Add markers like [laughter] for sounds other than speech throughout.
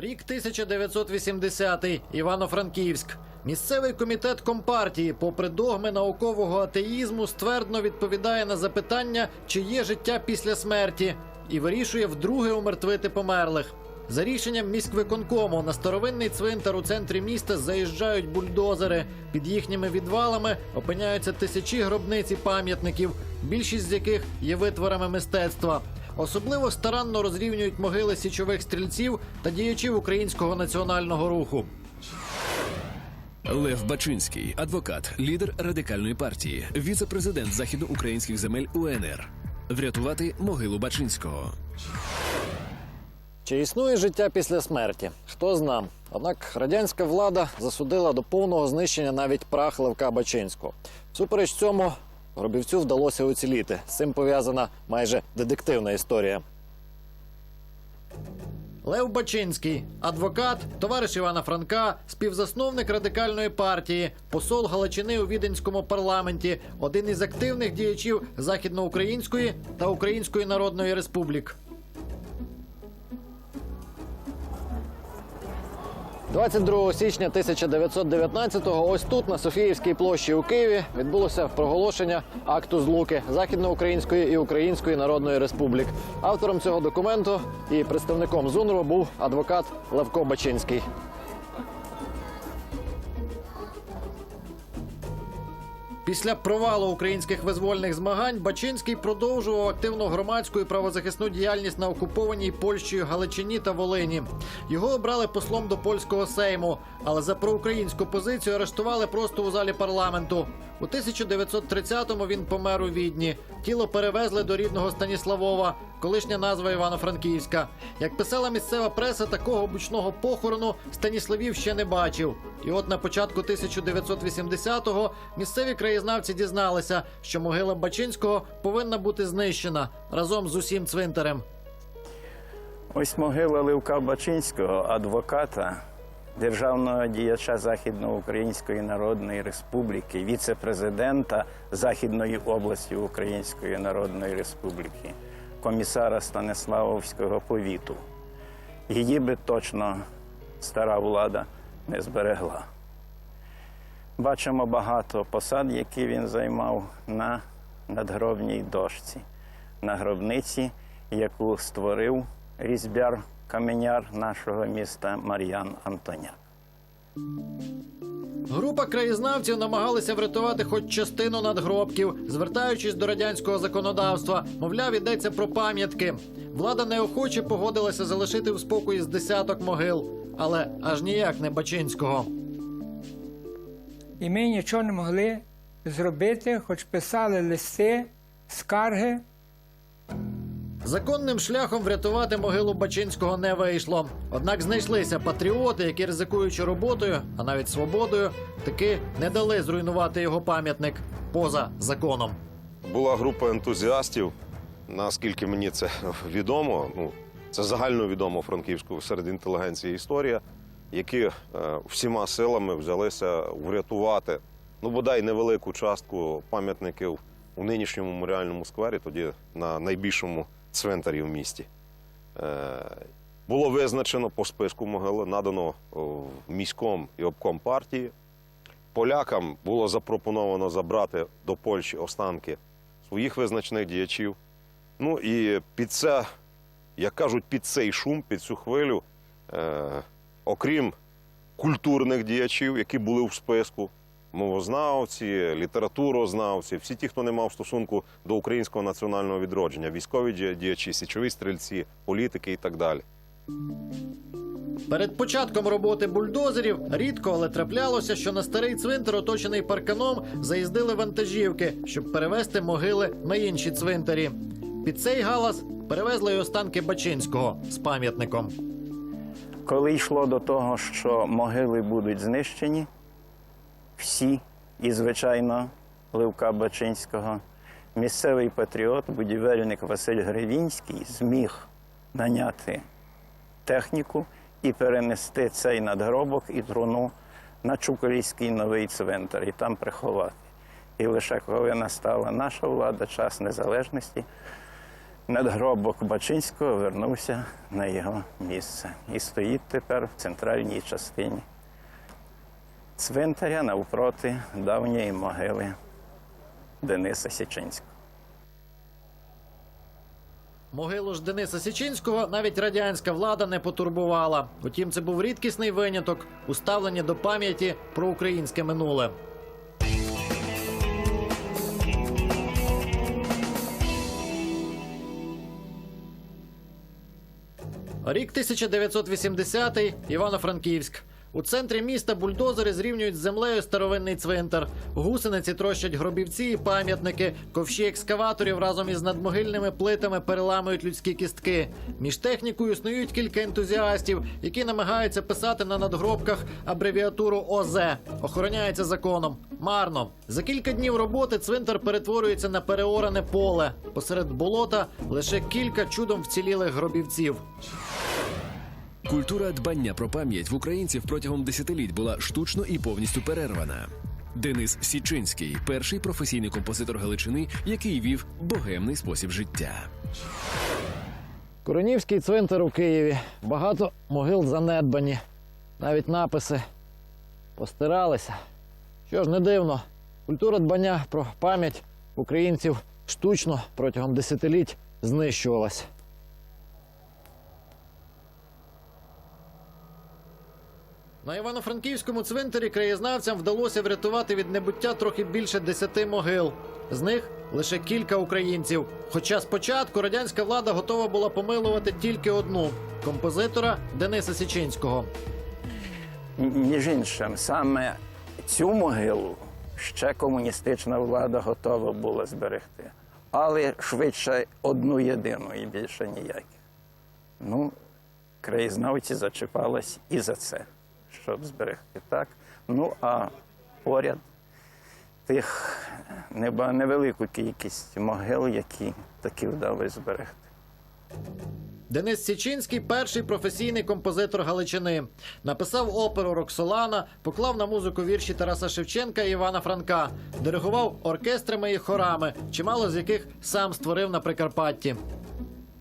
Рік 1980 Івано-Франківськ. Місцевий комітет компартії, попри догми наукового атеїзму, ствердно відповідає на запитання, чи є життя після смерті, і вирішує вдруге умертвити померлих. За рішенням міськвиконкому на старовинний цвинтар у центрі міста заїжджають бульдозери. Під їхніми відвалами опиняються тисячі гробниць і пам'ятників, більшість з яких є витворами мистецтва. Особливо старанно розрівнюють могили січових стрільців та діячів українського національного руху. Лев Бачинський, адвокат, лідер радикальної партії, віце-президент західноукраїнських земель УНР. Врятувати могилу Бачинського. Чи існує життя після смерті? Хто зна. Однак радянська влада засудила до повного знищення навіть прах Левка Бачинського. Всупереч цьому гробівцю вдалося уціліти. З цим пов'язана майже детективна історія. Лев Бачинський, адвокат, товариш Івана Франка, співзасновник радикальної партії, посол Галичини у Віденському парламенті, один із активних діячів Західноукраїнської та Української Народної Республік. 22 січня 1919-го ось тут, на Софіївській площі у Києві, відбулося проголошення акту злуки Західноукраїнської і Української Народної Республік. Автором цього документу і представником ЗУНРО був адвокат Левко Бачинський. Після провалу українських визвольних змагань Бачинський продовжував активну громадську і правозахисну діяльність на окупованій Польщею Галичині та Волині. Його обрали послом до польського сейму, але за проукраїнську позицію арештували просто у залі парламенту. У 1930-му він помер у Відні. Тіло перевезли до рідного Станіславова, колишня назва Івано-Франківська. Як писала місцева преса, такого бучного похорону Станіславів ще не бачив. І от на початку 1980-го місцеві краєзнавці дізналися, що могила Бачинського повинна бути знищена разом з усім цвинтарем. Ось могила Левка Бачинського, адвоката, державного діяча Західноукраїнської Народної Республіки, віце-президента Західної області Української Народної Республіки, комісара Станиславовського повіту. Її би точно стара влада не зберегла. Бачимо багато посад, які він займав на надгробній дошці, на гробниці, яку створив різьбяр каменяр нашого міста Мар'ян Антоняк. Група краєзнавців намагалися врятувати хоч частину надгробків, звертаючись до радянського законодавства. Мовляв, йдеться про пам'ятки. Влада неохоче погодилася залишити в спокої з десяток могил, але аж ніяк не Бачинського. І ми нічого не могли зробити, хоч писали листи, скарги. Законним шляхом врятувати могилу Бачинського не вийшло. Однак знайшлися патріоти, які ризикуючи роботою, а навіть свободою, таки не дали зруйнувати його пам'ятник поза законом. Була група ентузіастів, наскільки мені це [laughs] відомо. Ну, це загальновідомо франківську серед інтелігенції історія, які е, всіма силами взялися врятувати ну, бодай невелику частку пам'ятників у нинішньому меморіальному сквері, тоді на найбільшому цвинтарі в місті. Е, було визначено по списку могили, надано міськом і обком партії. Полякам було запропоновано забрати до Польщі останки своїх визначних діячів. Ну і під це, як кажуть, під цей шум, під цю хвилю, е, окрім культурних діячів, які були в списку, мовознавці, літературознавці, всі ті, хто не мав стосунку до українського національного відродження, військові дія- діячі, січові стрільці, політики і так далі. Перед початком роботи бульдозерів рідко, але траплялося, що на старий цвинтар, оточений парканом, заїздили вантажівки, щоб перевезти могили на інші цвинтарі. Під цей галас перевезли й останки Бачинського з пам'ятником. Коли йшло до того, що могили будуть знищені, всі, і, звичайно, Левка Бачинського, місцевий патріот, будівельник Василь Гривінський зміг наняти техніку і перенести цей надгробок і труну на Чуколівський новий цвинтар і там приховати. І лише коли настала наша влада, час незалежності, надгробок Бачинського вернувся на його місце і стоїть тепер в центральній частині цвинтаря навпроти давньої могили Дениса Січинського. Могилу ж Дениса Січинського навіть радянська влада не потурбувала. Утім, це був рідкісний виняток у ставленні до пам'яті про українське минуле. Рік 1980-й, Івано-Франківськ. У центрі міста бульдозери зрівнюють з землею старовинний цвинтар. Гусениці трощать гробівці і пам'ятники. Ковші екскаваторів разом із надмогильними плитами переламують людські кістки. Між технікою снують кілька ентузіастів, які намагаються писати на надгробках абревіатуру ОЗ. Охороняється законом. Марно. За кілька днів роботи цвинтар перетворюється на переоране поле. Посеред болота лише кілька чудом вцілілих гробівців. Культура дбання про пам'ять в українців протягом десятиліть була штучно і повністю перервана. Денис Січинський перший професійний композитор Галичини, який вів богемний спосіб життя. Коронівський цвинтар у Києві. Багато могил занедбані. Навіть написи постиралися. Що ж, не дивно. Культура дбання про пам'ять українців штучно протягом десятиліть знищувалась. На Івано-Франківському цвинтарі краєзнавцям вдалося врятувати від небуття трохи більше десяти могил. З них лише кілька українців. Хоча спочатку радянська влада готова була помилувати тільки одну композитора Дениса Січинського. Між іншим, саме цю могилу ще комуністична влада готова була зберегти. Але швидше одну єдину і більше ніяких. Ну, краєзнавці зачіпались і за це, щоб зберегти так. Ну, а поряд тих невелику кількість могил, які таки вдалося зберегти. Денис Січинський перший професійний композитор Галичини. Написав оперу Роксолана, поклав на музику вірші Тараса Шевченка і Івана Франка, диригував оркестрами і хорами, чимало з яких сам створив на Прикарпатті.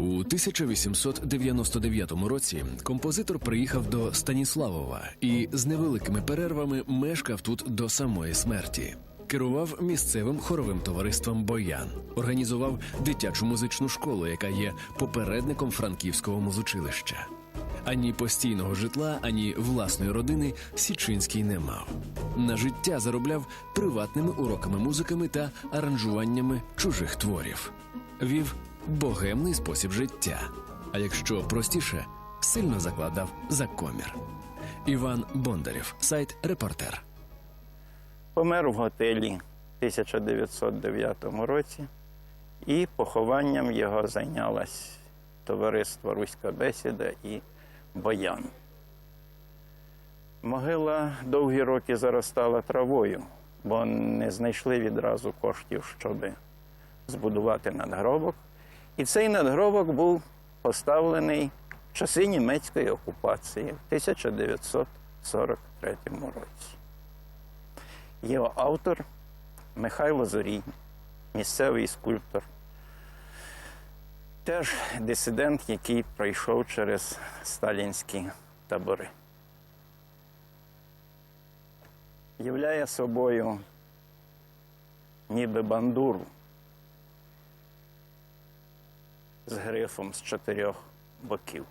У 1899 році композитор приїхав до Станіславова і з невеликими перервами мешкав тут до самої смерті. Керував місцевим хоровим товариством Боян, організував дитячу музичну школу, яка є попередником франківського музучилища. Ані постійного житла, ані власної родини Січинський не мав. На життя заробляв приватними уроками музиками та аранжуваннями чужих творів. Вів богемний спосіб життя. А якщо простіше, сильно закладав за комір. Іван Бондарєв, сайт Репортер. Помер в готелі в 1909 році, і похованням його зайнялось товариство Руська бесіда і Боян. Могила довгі роки заростала травою, бо не знайшли відразу коштів, щоб збудувати надгробок. І цей надгробок був поставлений в часи німецької окупації в 1943 році. Його автор Михайло Зорій, місцевий скульптор. Теж дисидент, який пройшов через сталінські табори. Являє собою ніби бандуру з грифом з чотирьох боків.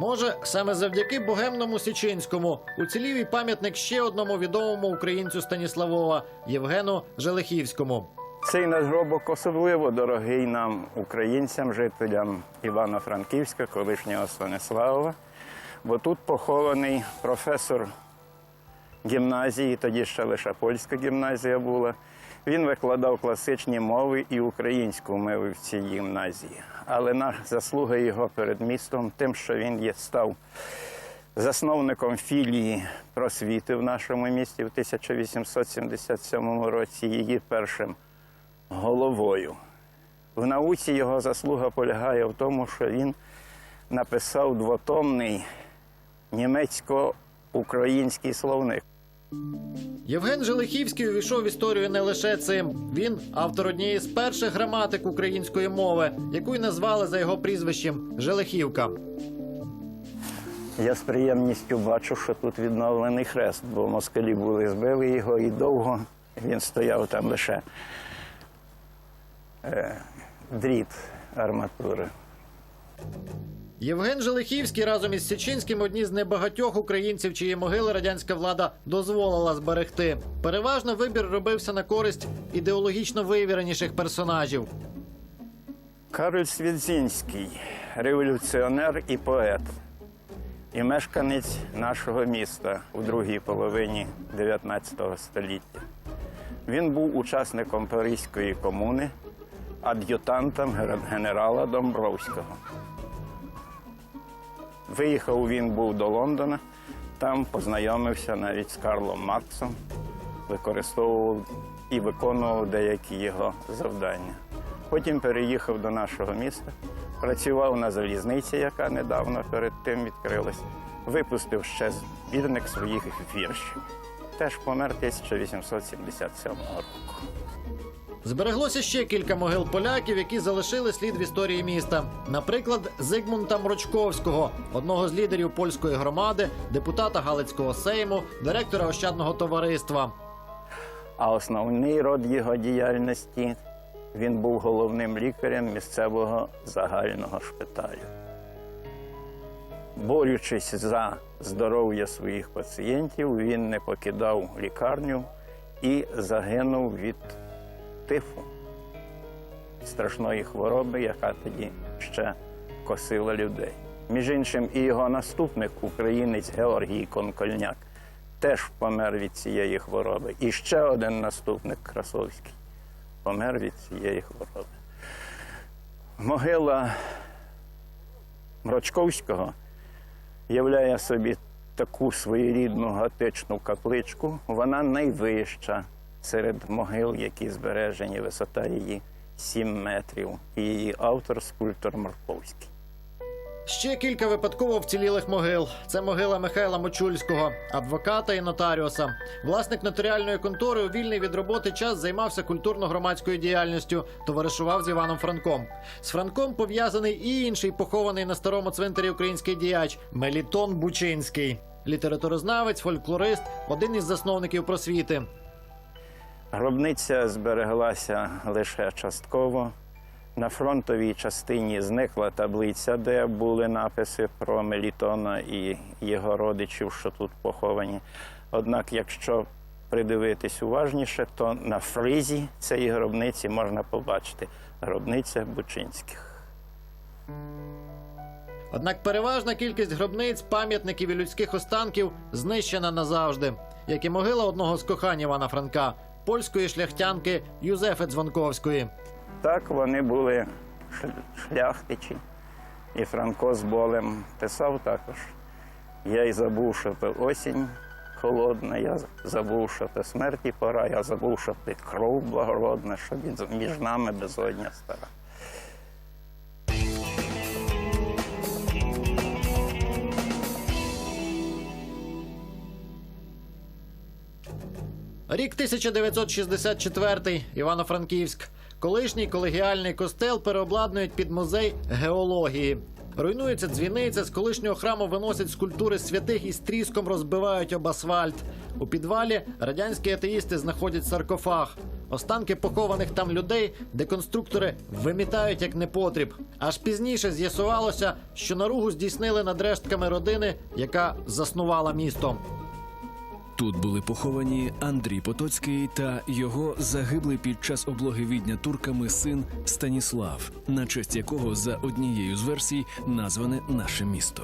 Може, саме завдяки богемному Січинському уцілів і пам'ятник ще одному відомому українцю Станіславова Євгену Желехівському. Цей надгробок особливо дорогий нам, українцям, жителям Івано-Франківська, колишнього Станиславова, бо тут похований професор гімназії, тоді ще лише польська гімназія була. Він викладав класичні мови і українську мову в цій гімназії. Але на заслуга його перед містом, тим, що він є, став засновником філії просвіти в нашому місті в 1877 році, її першим головою. В науці його заслуга полягає в тому, що він написав двотомний німецько-український словник. Євген Желихівський увійшов в історію не лише цим. Він автор однієї з перших граматик української мови, яку й назвали за його прізвищем Желихівка. Я з приємністю бачу, що тут відновлений хрест, бо москалі були збили його і довго він стояв там лише е, дріт арматури. Євген Желихівський разом із Січинським одні з небагатьох українців, чиї могили радянська влада дозволила зберегти. Переважно вибір робився на користь ідеологічно вивіреніших персонажів. Кароль Свідзінський, революціонер і поет, і мешканець нашого міста у другій половині 19 століття. Він був учасником Паризької комуни, ад'ютантом генерала Домбровського. Виїхав він був до Лондона, там познайомився навіть з Карлом Марксом, використовував і виконував деякі його завдання. Потім переїхав до нашого міста, працював на залізниці, яка недавно перед тим відкрилась, випустив ще збірник своїх віршів. Теж помер 1877 року. Збереглося ще кілька могил поляків, які залишили слід в історії міста. Наприклад, Зигмунта Мрочковського, одного з лідерів польської громади, депутата Галицького сейму, директора Ощадного товариства. А основний род його діяльності він був головним лікарем місцевого загального шпиталю. Борючись за здоров'я своїх пацієнтів, він не покидав лікарню і загинув від тифу страшної хвороби, яка тоді ще косила людей. Між іншим, і його наступник, українець Георгій Конкольняк, теж помер від цієї хвороби. І ще один наступник Красовський помер від цієї хвороби. Могила Мрочковського являє собі таку своєрідну готичну капличку. Вона найвища серед могил, які збережені, висота її 7 метрів. І її автор скульптор Марковський. Ще кілька випадково вцілілих могил. Це могила Михайла Мочульського, адвоката і нотаріуса. Власник нотаріальної контори у вільний від роботи час займався культурно-громадською діяльністю, товаришував з Іваном Франком. З Франком пов'язаний і інший похований на старому цвинтарі український діяч Мелітон Бучинський. Літературознавець, фольклорист, один із засновників просвіти. Гробниця збереглася лише частково. На фронтовій частині зникла таблиця, де були написи про Мелітона і його родичів, що тут поховані. Однак, якщо придивитись уважніше, то на фризі цієї гробниці можна побачити гробниця Бучинських. Однак переважна кількість гробниць, пам'ятників і людських останків знищена назавжди, як і могила одного з кохань Івана Франка, польської шляхтянки Юзефи Дзвонковської. Так вони були шляхтичі. І Франко з болем писав також. Я й забув, що то осінь холодна, я забув, що то смерті пора, я забув, що ти кров благородна, що між нами безодня стара. Рік 1964, Івано-Франківськ. Колишній колегіальний костел переобладнують під музей геології. Руйнується дзвіниця, з колишнього храму виносять скульптури святих і з тріском розбивають об асфальт. У підвалі радянські атеїсти знаходять саркофаг. Останки похованих там людей деконструктори вимітають як непотріб. Аж пізніше з'ясувалося, що наругу здійснили над рештками родини, яка заснувала місто. Тут були поховані Андрій Потоцький та його загиблий під час облоги відня турками син Станіслав, на честь якого за однією з версій назване наше місто.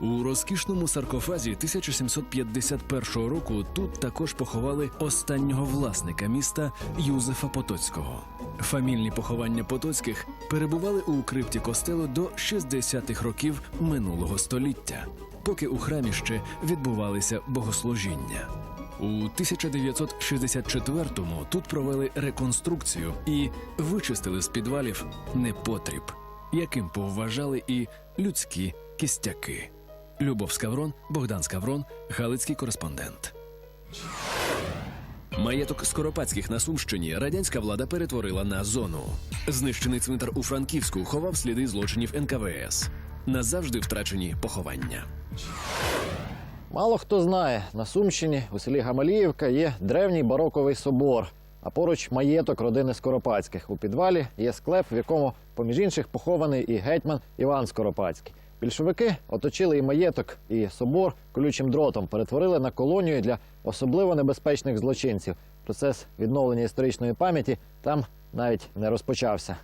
У розкішному саркофазі 1751 року тут також поховали останнього власника міста Юзефа Потоцького. Фамільні поховання Потоцьких перебували у крипті костелу до 60-х років минулого століття, поки у храмі ще відбувалися богослужіння. У 1964-му тут провели реконструкцію і вичистили з підвалів непотріб, яким повважали і людські кістяки. Любов Скаврон, Богдан Скаврон, Галицький кореспондент. Маєток Скоропадських на Сумщині радянська влада перетворила на зону. Знищений цвинтар у Франківську ховав сліди злочинів НКВС. Назавжди втрачені поховання. Мало хто знає, на Сумщині у селі Гамаліївка є древній бароковий собор, а поруч маєток родини Скоропадських. У підвалі є склеп, в якому, поміж інших, похований і гетьман Іван Скоропадський. Більшовики оточили і маєток, і собор колючим дротом перетворили на колонію для особливо небезпечних злочинців. Процес відновлення історичної пам'яті там навіть не розпочався.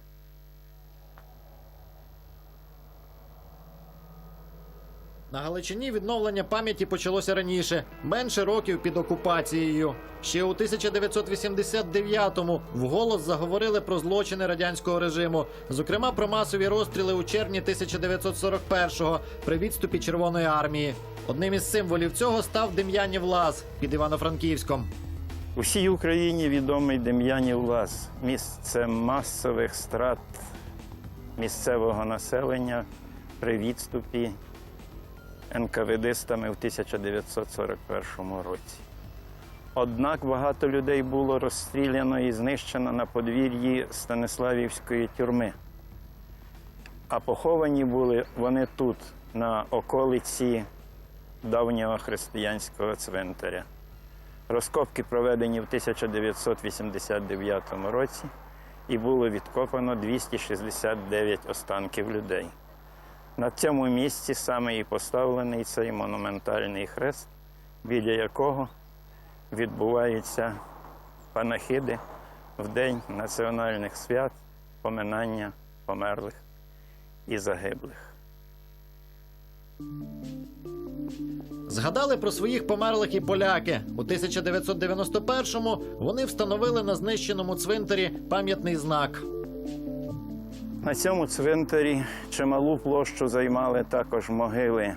На Галичині відновлення пам'яті почалося раніше, менше років під окупацією. Ще у 1989-му вголос заговорили про злочини радянського режиму, зокрема про масові розстріли у червні 1941-го при відступі Червоної армії. Одним із символів цього став Дем'янів Лаз під Івано-Франківськом. У всій Україні відомий Дем'янів Лаз, місце масових страт місцевого населення при відступі НКВДистами в 1941 році. Однак багато людей було розстріляно і знищено на подвір'ї Станиславівської тюрми. А поховані були вони тут, на околиці давнього християнського цвинтаря. Розкопки проведені в 1989 році і було відкопано 269 останків людей. На цьому місці саме і поставлений цей монументальний хрест, біля якого відбуваються панахиди в день національних свят, поминання померлих і загиблих. Згадали про своїх померлих і поляки. У 1991-му вони встановили на знищеному цвинтарі пам'ятний знак. На цьому цвинтарі чималу площу займали також могили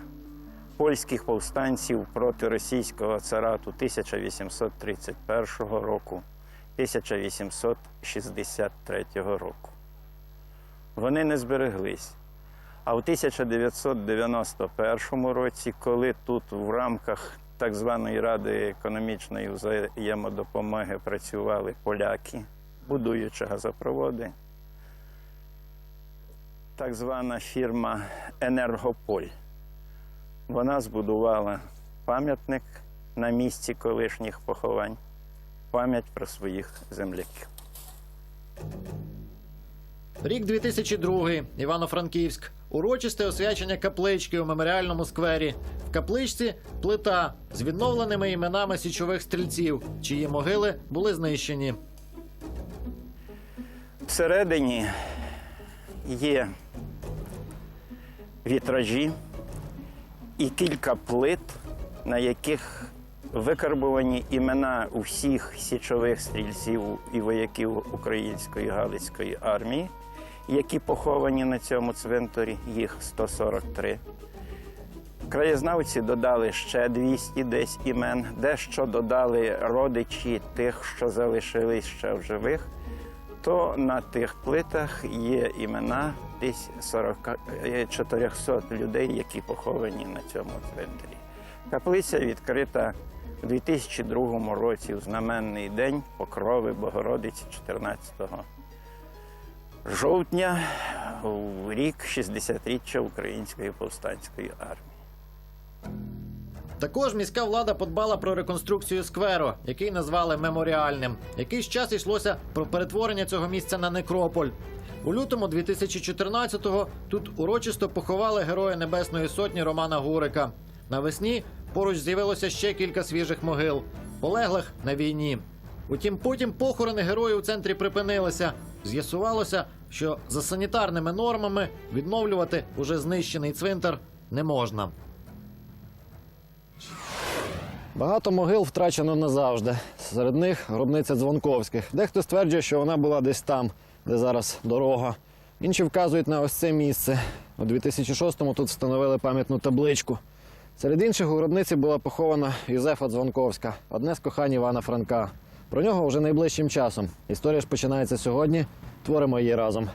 польських повстанців проти російського царату 1831 року, 1863 року. Вони не збереглись. А в 1991 році, коли тут в рамках так званої Ради економічної взаємодопомоги працювали поляки, будуючи газопроводи, так звана фірма Енергополь. Вона збудувала пам'ятник на місці колишніх поховань, пам'ять про своїх земляків. Рік 2002. Івано-Франківськ. Урочисте освячення каплички у меморіальному сквері. В капличці плита з відновленими іменами січових стрільців, чиї могили були знищені. Всередині є вітражі і кілька плит, на яких викарбовані імена усіх січових стрільців і вояків української Галицької армії, які поховані на цьому цвинтарі, їх 143. Краєзнавці додали ще 200 десь імен, дещо додали родичі тих, що залишились ще в живих то на тих плитах є імена десь 40, е, 400 людей, які поховані на цьому цвинтарі. Каплиця відкрита у 2002 році у знаменний день Покрови Богородиці 14 жовтня у рік 60-річчя Української повстанської армії. Також міська влада подбала про реконструкцію скверу, який назвали меморіальним. Якийсь час йшлося про перетворення цього місця на некрополь. У лютому 2014-го тут урочисто поховали героя Небесної Сотні Романа Гурика. Навесні поруч з'явилося ще кілька свіжих могил, полеглих на війні. Утім, потім похорони героїв у центрі припинилися. З'ясувалося, що за санітарними нормами відновлювати уже знищений цвинтар не можна. Багато могил втрачено назавжди. Серед них гробниця Дзвонковських. Дехто стверджує, що вона була десь там, де зараз дорога. Інші вказують на ось це місце. У 2006-му тут встановили пам'ятну табличку. Серед інших у гробниці була похована Юзефа Дзвонковська, одне з кохань Івана Франка. Про нього вже найближчим часом. Історія ж починається сьогодні. Творимо її разом.